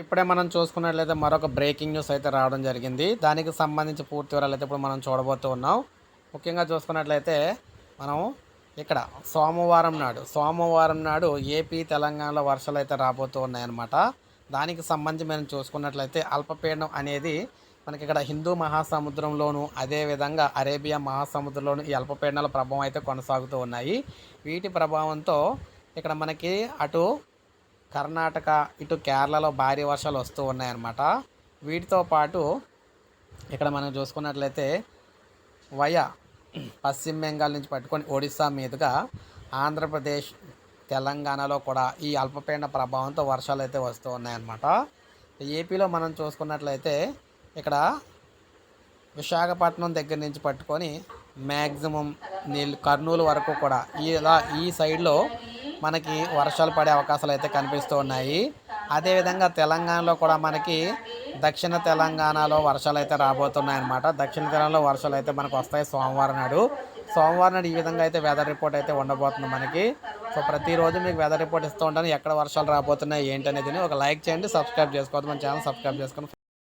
ఇప్పుడే మనం చూసుకున్నట్లయితే మరొక బ్రేకింగ్ న్యూస్ అయితే రావడం జరిగింది. దానికి సంబంధించి పూర్తి వివరాలు అయితే ఇప్పుడు మనం చూడబోతూ ఉన్నాం. ముఖ్యంగా చూసుకున్నట్లయితే మనం ఇక్కడ సోమవారం నాడు సోమవారం నాడు ఏపీ తెలంగాణలో వర్షాలు అయితే రాబోతూ ఉన్నాయన్నమాట. దానికి సంబంధించి మనం చూసుకున్నట్లయితే అల్పపీడనం అనేది మనకి ఇక్కడ హిందూ మహాసముద్రంలోను అదేవిధంగా అరేబియా మహాసముద్రంలోను ఈ అల్పపీడనాల ప్రభావం అయితే కొనసాగుతూ ఉన్నాయి. వీటి ప్రభావంతో ఇక్కడ మనకి అటు కర్ణాటక ఇటు కేరళలో భారీ వర్షాలు వస్తూ ఉన్నాయన్నమాట. వీటితో పాటు ఇక్కడ మనం చూసుకున్నట్లయితే వయ పశ్చిమ బెంగాల్ నుంచి పట్టుకొని ఒడిస్సా మీదుగా ఆంధ్రప్రదేశ్ తెలంగాణలో కూడా ఈ అల్పపీడన ప్రభావంతో వర్షాలు అయితే వస్తూ ఉన్నాయన్నమాట. ఏపీలో మనం చూసుకున్నట్లయితే ఇక్కడ విశాఖపట్నం దగ్గర నుంచి పట్టుకొని మ్యాక్సిమం నీళ్ళు కర్నూలు వరకు కూడా ఇలా ఈ సైడ్లో మనకి వర్షాలు పడే అవకాశాలు అయితే కనిపిస్తూ ఉన్నాయి. అదేవిధంగా తెలంగాణలో కూడా మనకి దక్షిణ తెలంగాణలో వర్షాలు అయితే రాబోతున్నాయి అన్నమాట. దక్షిణ తెలంగాణలో వర్షాలు అయితే మనకు వస్తాయి సోమవారం నాడు. సోమవారం నాడు ఈ విధంగా అయితే వెదర్ రిపోర్ట్ అయితే ఉండబోతుంది మనకి. సో ప్రతిరోజు మీకు వెదర్ రిపోర్ట్ ఇస్తూ ఉంటాను. ఎక్కడ వర్షాలు రాబోతున్నాయి ఏంటి అనేది ఒక లైక్ చేయండి సబ్స్క్రైబ్ చేసుకోవద్దు. మన ఛానల్ సబ్స్క్రైబ్ చేసుకోండి